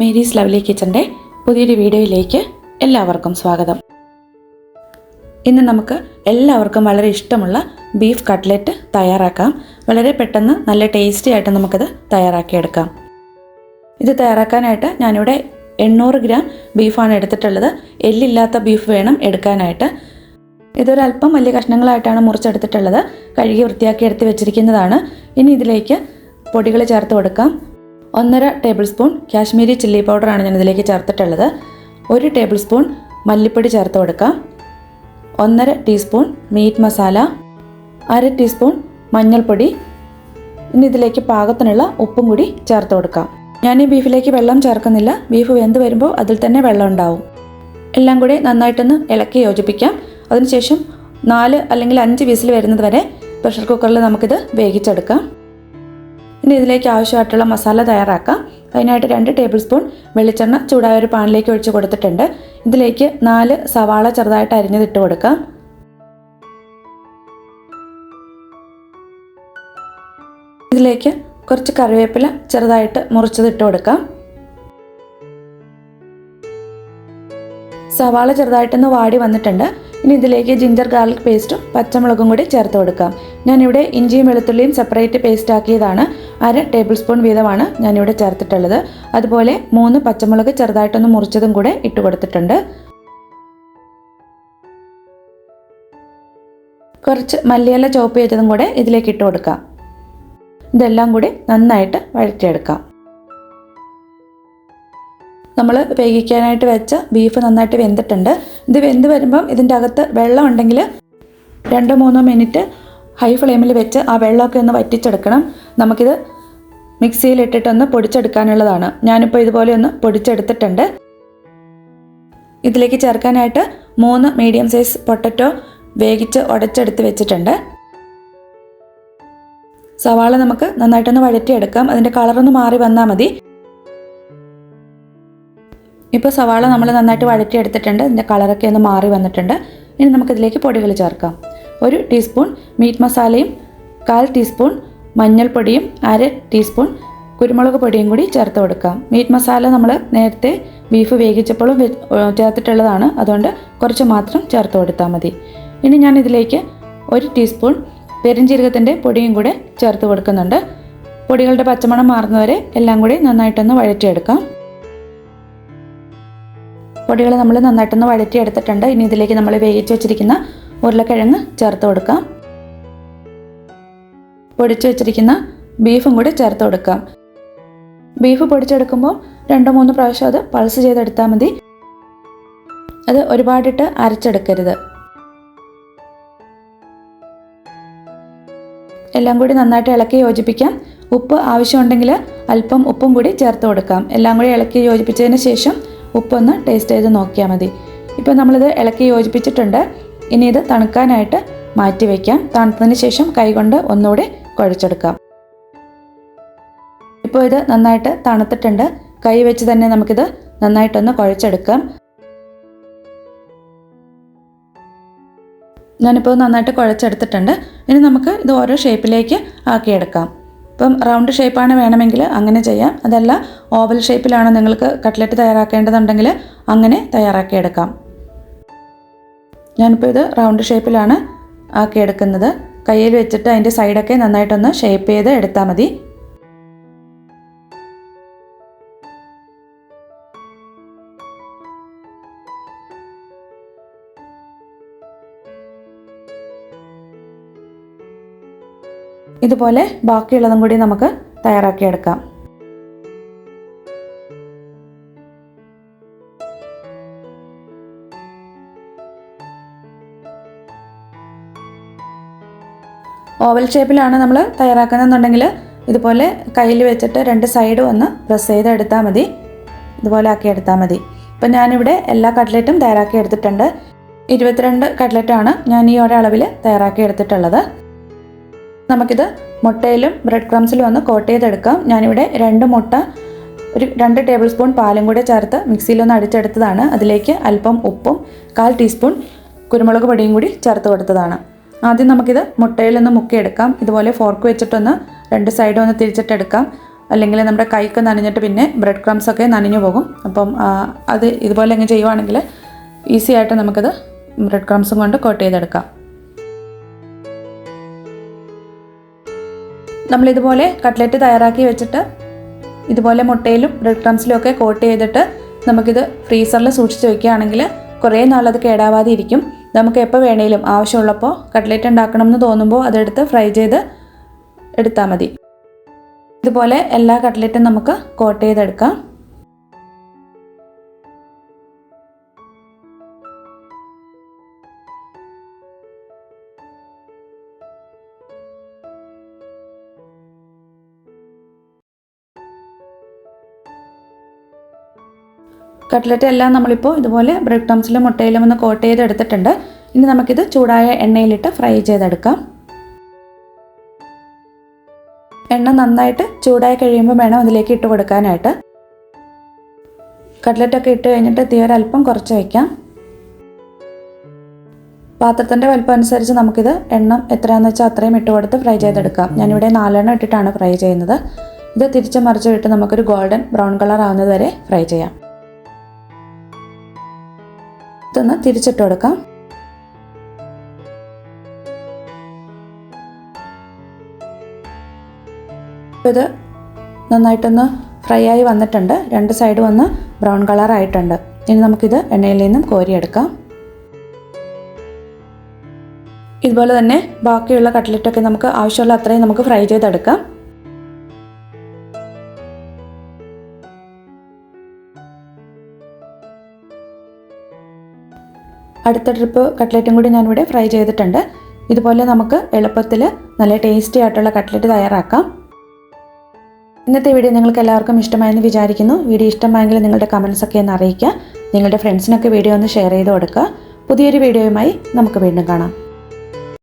Mary's lovely കിച്ചന്റെ പുതിയൊരു വീഡിയോയിലേക്ക് എല്ലാവർക്കും സ്വാഗതം. ഇന്ന് നമുക്ക് എല്ലാവർക്കും വളരെ ഇഷ്ടമുള്ള ബീഫ് കട്ട്ലറ്റ് തയ്യാറാക്കാം. വളരെ പെട്ടെന്ന് നല്ല ടേസ്റ്റി ആയിട്ട് നമുക്കിത് തയ്യാറാക്കിയെടുക്കാം. ഇത് തയ്യാറാക്കാനായിട്ട് ഞാനിവിടെ എണ്ണൂറ് ഗ്രാം ബീഫാണ് എടുത്തിട്ടുള്ളത്. എല്ലില്ലാത്ത ബീഫ് വേണം എടുക്കാനായിട്ട്. ഇതൊരല്പം വലിയ കഷ്ണങ്ങളായിട്ടാണ് മുറിച്ചെടുത്തിട്ടുള്ളത്. കഴുകി വൃത്തിയാക്കി എടുത്ത് വെച്ചിരിക്കുന്നതാണ്. ഇനി ഇതിലേക്ക് പൊടികൾ ചേർത്ത് കൊടുക്കാം. ഒന്നര ടേബിൾ സ്പൂൺ കാശ്മീരി ചില്ലി പൗഡറാണ് ഞാൻ ഇതിലേക്ക് ചേർത്തിട്ടുള്ളത്. ഒരു ടേബിൾ സ്പൂൺ മല്ലിപ്പൊടി ചേർത്ത് കൊടുക്കാം. ഒന്നര ടീസ്പൂൺ മീറ്റ് മസാല. അര ടീസ്പൂൺ മഞ്ഞൾപ്പൊടി. ഇനി ഇതിലേക്ക് പാകത്തിനുള്ള ഉപ്പും കൂടി ചേർത്ത് കൊടുക്കാം. ഞാൻ ഈ ബീഫിലേക്ക് വെള്ളം ചേർക്കുന്നില്ല. ബീഫ് വെന്ത് വരുമ്പോൾ അതിൽ തന്നെ വെള്ളം ഉണ്ടാവും. എല്ലാം കൂടി നന്നായിട്ടൊന്ന് ഇളക്കി യോജിപ്പിക്കാം. അതിനുശേഷം നാല് അല്ലെങ്കിൽ അഞ്ച് വിസിൽ വരുന്നത് വരെ പ്രഷർ കുക്കറിൽ നമുക്കിത് വേവിച്ചെടുക്കാം. ഇനി ഇതിലേക്ക് ആവശ്യമായിട്ടുള്ള മസാല തയ്യാറാക്കാം. അതിനായിട്ട് രണ്ട് ടേബിൾ സ്പൂൺ വെളിച്ചെണ്ണ ചൂടായ ഒരു പാനിലേക്ക് ഒഴിച്ച് കൊടുത്തിട്ടുണ്ട്. ഇതിലേക്ക് നാല് സവാള ചെറുതായിട്ട് അരിഞ്ഞതിട്ട് കൊടുക്കാം. ഇതിലേക്ക് കുറച്ച് കറിവേപ്പില ചെറുതായിട്ട് മുറിച്ചതിട്ട് കൊടുക്കാം. സവാള ചെറുതായിട്ടൊന്ന് വാടി വന്നിട്ടുണ്ട്. ഇനി ഇതിലേക്ക് ജിഞ്ചർ ഗാർലിക് പേസ്റ്റും പച്ചമുളകും കൂടി ചേർത്ത് കൊടുക്കാം. ഞാനിവിടെ ഇഞ്ചിയും വെളുത്തുള്ളിയും സെപ്പറേറ്റ് പേസ്റ്റ് ആക്കിയതാണ് അര ടേബിൾ സ്പൂൺ വീതമാണ് ഞാനിവിടെ ചേർത്തിട്ടുള്ളത്. അതുപോലെ മൂന്ന് പച്ചമുളക് ചെറുതായിട്ടൊന്ന് മുറിച്ചതും കൂടെ ഇട്ട് കൊടുത്തിട്ടുണ്ട്. കുറച്ച് മല്ലിയില ചോപ്പ് ചെയ്തതും കൂടെ ഇതിലേക്ക് ഇട്ട് കൊടുക്കാം. ഇതെല്ലാം കൂടി നന്നായിട്ട് വഴറ്റിയെടുക്കാം. നമ്മൾ വേവിക്കാനായിട്ട് വെച്ച ബീഫ് നന്നായിട്ട് വെന്തിട്ടുണ്ട്. ഇത് വെന്ത് വരുമ്പം ഇതിന്റെ അകത്ത് വെള്ളം ഉണ്ടെങ്കിൽ രണ്ടോ മൂന്നോ മിനിറ്റ് ഹൈ ഫ്ലെയിമിൽ വെച്ച് ആ വെള്ളമൊക്കെ ഒന്ന് വറ്റിച്ചെടുക്കണം. നമുക്കിത് മിക്സിയിലിട്ടിട്ടൊന്ന് പൊടിച്ചെടുക്കാനുള്ളതാണ്. ഞാനിപ്പോൾ ഇതുപോലെ ഒന്ന് പൊടിച്ചെടുത്തിട്ടുണ്ട്. ഇതിലേക്ക് ചേർക്കാനായിട്ട് മൂന്ന് മീഡിയം സൈസ് പൊട്ടറ്റോ വേവിച്ച് ഉടച്ചെടുത്ത് വെച്ചിട്ടുണ്ട്. സവാള നമുക്ക് നന്നായിട്ടൊന്ന് വഴറ്റിയെടുക്കാം. അതിന്റെ കളറൊന്ന് മാറി വന്നാൽ മതി. ഇപ്പോൾ സവാള നമ്മൾ നന്നായിട്ട് വഴറ്റിയെടുത്തിട്ടുണ്ട്. അതിന്റെ കളറൊക്കെ ഒന്ന് മാറി വന്നിട്ടുണ്ട്. ഇനി നമുക്കിതിലേക്ക് പൊടികൾ ചേർക്കാം. ഒരു ടീസ്പൂൺ മീറ്റ് മസാലയും കാൽ ടീസ്പൂൺ മഞ്ഞൾപ്പൊടിയും അര ടീസ്പൂൺ കുരുമുളക് പൊടിയും കൂടി ചേർത്ത് കൊടുക്കാം. മീറ്റ് മസാല നമ്മൾ നേരത്തെ ബീഫ് വേവിച്ചപ്പോഴും ചേർത്തിട്ടുള്ളതാണ്. അതുകൊണ്ട് കുറച്ച് മാത്രം ചേർത്ത് കൊടുത്താൽ മതി. ഇനി ഞാൻ ഇതിലേക്ക് ഒരു ടീസ്പൂൺ പെരിഞ്ജീരകത്തിന്റെ പൊടിയും കൂടെ ചേർത്ത് കൊടുക്കുന്നുണ്ട്. പൊടികളുടെ പച്ചമണം മാറുന്നവരെ എല്ലാം കൂടി നന്നായിട്ടൊന്ന് വഴറ്റിയെടുക്കാം. പൊടികൾ നമ്മൾ നന്നായിട്ടൊന്ന് വഴറ്റിയെടുത്തിട്ടുണ്ട്. ഇനി ഇതിലേക്ക് നമ്മൾ വേവിച്ച് വെച്ചിരിക്കുന്ന ഉരുളക്കിഴങ്ങ് ചേർത്ത് കൊടുക്കാം. പൊടിച്ച് വെച്ചിരിക്കുന്ന ബീഫും കൂടി ചേർത്ത് കൊടുക്കാം. ബീഫ് പൊടിച്ചെടുക്കുമ്പോൾ രണ്ടോ മൂന്നോ പ്രാവശ്യം അത് പൾസ് ചെയ്തെടുത്താൽ മതി. അത് ഒരുപാടിട്ട് അരച്ചെടുക്കരുത്. എല്ലാം കൂടി നന്നായിട്ട് ഇളക്കി യോജിപ്പിക്കാം. ഉപ്പ് ആവശ്യമുണ്ടെങ്കിൽ അല്പം ഉപ്പും കൂടി ചേർത്ത് കൊടുക്കാം. എല്ലാം കൂടി ഇളക്കി യോജിപ്പിച്ചതിന് ശേഷം ഉപ്പൊന്ന് ടേസ്റ്റ് ചെയ്ത് നോക്കിയാൽ മതി. ഇപ്പോൾ നമ്മളിത് ഇളക്കി യോജിപ്പിച്ചിട്ടുണ്ട്. ഇനി ഇത് തണുക്കാനായിട്ട് മാറ്റി വയ്ക്കാം തണുത്തതിന് ശേഷം കൈകൊണ്ട് ഒന്നുകൂടി കുഴച്ചെടുക്കാം. ഇപ്പോൾ ഇത് നന്നായിട്ട് തണുത്തിട്ടുണ്ട്. കൈ വെച്ച് തന്നെ നമുക്കിത് നന്നായിട്ടൊന്ന് കുഴച്ചെടുക്കാം. ഞാനിപ്പോൾ നന്നായിട്ട് കുഴച്ചെടുത്തിട്ടുണ്ട്. ഇനി നമുക്ക് ഇത് ഓരോ ഷേപ്പിലേക്ക് ആക്കിയെടുക്കാം. ഇപ്പം റൗണ്ട് ഷേപ്പാണ് വേണമെങ്കിൽ അങ്ങനെ ചെയ്യാം. അതല്ല ഓവൽ ഷേപ്പിലാണ് നിങ്ങൾക്ക് കട്ട്ലറ്റ് തയ്യാറാക്കേണ്ടതുണ്ടെങ്കിൽ അങ്ങനെ തയ്യാറാക്കിയെടുക്കാം. ഞാനിപ്പോൾ ഇത് റൗണ്ട് ഷേപ്പിലാണ് ആക്കിയെടുക്കുന്നത്. കയ്യിൽ വെച്ചിട്ട് അതിന്റെ സൈഡൊക്കെ നന്നായിട്ടൊന്ന് ഷേപ്പ് ചെയ്ത് എടുത്താൽ മതി. ഇതുപോലെ ബാക്കിയുള്ളതും കൂടി നമുക്ക് തയ്യാറാക്കിയെടുക്കാം. ഓവൽ ഷേപ്പിലാണ് നമ്മൾ തയ്യാറാക്കുന്നതെന്നുണ്ടെങ്കിൽ ഇതുപോലെ കയ്യിൽ വെച്ചിട്ട് രണ്ട് സൈഡും ഒന്ന് പ്രസ് ചെയ്ത് എടുത്താൽ മതി. ഇതുപോലെ ആക്കി എടുത്താൽ മതി. ഇപ്പം ഞാനിവിടെ എല്ലാ കട്ട്ലറ്റും തയ്യാറാക്കി എടുത്തിട്ടുണ്ട്. ഇരുപത്തിരണ്ട് കട്ട്ലറ്റാണ് ഞാൻ ഈ ഒരളവിൽ തയ്യാറാക്കി എടുത്തിട്ടുള്ളത്. നമുക്കിത് മുട്ടയിലും ബ്രെഡ് ക്രംസിലും ഒന്ന് കോട്ട് ചെയ്തെടുക്കാം. ഞാനിവിടെ രണ്ട് മുട്ട ഒരു രണ്ട് ടേബിൾ സ്പൂൺ പാലും കൂടെ ചേർത്ത് മിക്സിയിലൊന്ന് അടിച്ചെടുത്തതാണ്. അതിലേക്ക് അല്പം ഉപ്പും കാൽ ടീസ്പൂൺ കുരുമുളക് പൊടിയും കൂടി ചേർത്ത് കൊടുത്തതാണ്. ആദ്യം നമുക്കിത് മുട്ടയിലൊന്ന് മുക്കിയെടുക്കാം. ഇതുപോലെ ഫോർക്ക് വെച്ചിട്ടൊന്ന് രണ്ട് സൈഡും ഒന്ന് തിരിച്ചിട്ടെടുക്കാം. അല്ലെങ്കിൽ നമ്മുടെ കൈക്ക് നനഞ്ഞിട്ട് പിന്നെ ബ്രെഡ് ക്രംസ് ഒക്കെ നനഞ്ഞു പോകും. അപ്പം അത് ഇതുപോലെ അങ്ങ് ചെയ്യുവാണെങ്കിൽ ഈസി ആയിട്ട് നമുക്കത് ബ്രെഡ് ക്രംസും കൊണ്ട് കോട്ട് ചെയ്തെടുക്കാം. നമ്മളിതുപോലെ കട്ട്ലറ്റ് തയ്യാറാക്കി വെച്ചിട്ട് ഇതുപോലെ മുട്ടയിലും ബ്രെഡ് ക്രംസിലും ഒക്കെ കോട്ട് ചെയ്തിട്ട് നമുക്കിത് ഫ്രീസറിൽ സൂക്ഷിച്ച് വെക്കുകയാണെങ്കിൽ കുറേ നാളത് കേടാവാതെ ഇരിക്കും. നമുക്ക് എപ്പോൾ വേണേലും ആവശ്യമുള്ളപ്പോൾ കട്ട്ലറ്റ് ഉണ്ടാക്കണം എന്ന് തോന്നുമ്പോൾ അതെടുത്ത് ഫ്രൈ ചെയ്ത് എടുത്താൽ മതി. ഇതുപോലെ എല്ലാ കട്ട്ലറ്റും നമുക്ക് കോട്ട് ചെയ്തെടുക്കാം. കട്ട്ലറ്റ് എല്ലാം നമ്മളിപ്പോൾ ഇതുപോലെ ബ്രെഡ് ക്രംസിലും മുട്ടയിലും ഒന്ന് കോട്ട് ചെയ്ത് എടുത്തിട്ടുണ്ട്. ഇനി നമുക്കിത് ചൂടായ എണ്ണയിലിട്ട് ഫ്രൈ ചെയ്തെടുക്കാം. എണ്ണ നന്നായിട്ട് ചൂടായി കഴിയുമ്പോൾ വേണം അതിലേക്ക് ഇട്ട് കൊടുക്കാനായിട്ട്. കട്ട്ലറ്റൊക്കെ ഇട്ട് കഴിഞ്ഞിട്ട് തീ ഒരല്പം കുറച്ച് വയ്ക്കാം പാത്രത്തിന്റെ വലുപ്പം അനുസരിച്ച് നമുക്കിത് എണ്ണം എത്രയാണെന്ന് വെച്ചാൽ അത്രയും ഇട്ട് കൊടുത്ത് ഫ്രൈ ചെയ്തെടുക്കാം. ഞാനിവിടെ നാലെണ്ണം ഇട്ടിട്ടാണ് ഫ്രൈ ചെയ്യുന്നത്. ഇത് തിരിച്ച് മറിച്ച് വിട്ട് നമുക്കൊരു ഗോൾഡൻ ബ്രൗൺ കളർ ആവുന്നത് വരെ ഫ്രൈ ചെയ്യാം. ഇതൊന്ന് തിരിച്ചിട്ട് കൊടുക്കാം. ഇത് നന്നായിട്ടൊന്ന് ഫ്രൈ ആയി വന്നിട്ടുണ്ട്. രണ്ട് സൈഡും ഒന്ന് ബ്രൗൺ കളർ ആയിട്ടുണ്ട്. ഇനി നമുക്കിത് എണ്ണയിൽ നിന്നും കോരിയെടുക്കാം. ഇതുപോലെ തന്നെ ബാക്കിയുള്ള കട്ട്ലറ്റൊക്കെ നമുക്ക് ആവശ്യമുള്ള അത്രയും നമുക്ക് ഫ്രൈ ചെയ്തെടുക്കാം. അടുത്ത ട്രിപ്പ് കട്ട്ലറ്റും കൂടി ഞാനിവിടെ ഫ്രൈ ചെയ്തിട്ടുണ്ട്. ഇതുപോലെ നമുക്ക് എളുപ്പത്തിൽ നല്ല ടേസ്റ്റി ആയിട്ടുള്ള കട്ട്ലറ്റ് തയ്യാറാക്കാം. ഇന്നത്തെ വീഡിയോ നിങ്ങൾക്ക് എല്ലാവർക്കും ഇഷ്ടമായെന്ന് വിചാരിക്കുന്നു. വീഡിയോ ഇഷ്ടമായെങ്കിൽ നിങ്ങളുടെ കമൻസ് ഒക്കെ ഒന്ന് അറിയിക്കുക. നിങ്ങളുടെ ഫ്രണ്ട്സിനൊക്കെ വീഡിയോ ഒന്ന് ഷെയർ ചെയ്ത് കൊടുക്കുക. പുതിയൊരു വീഡിയോയുമായി നമുക്ക് വീണ്ടും കാണാം.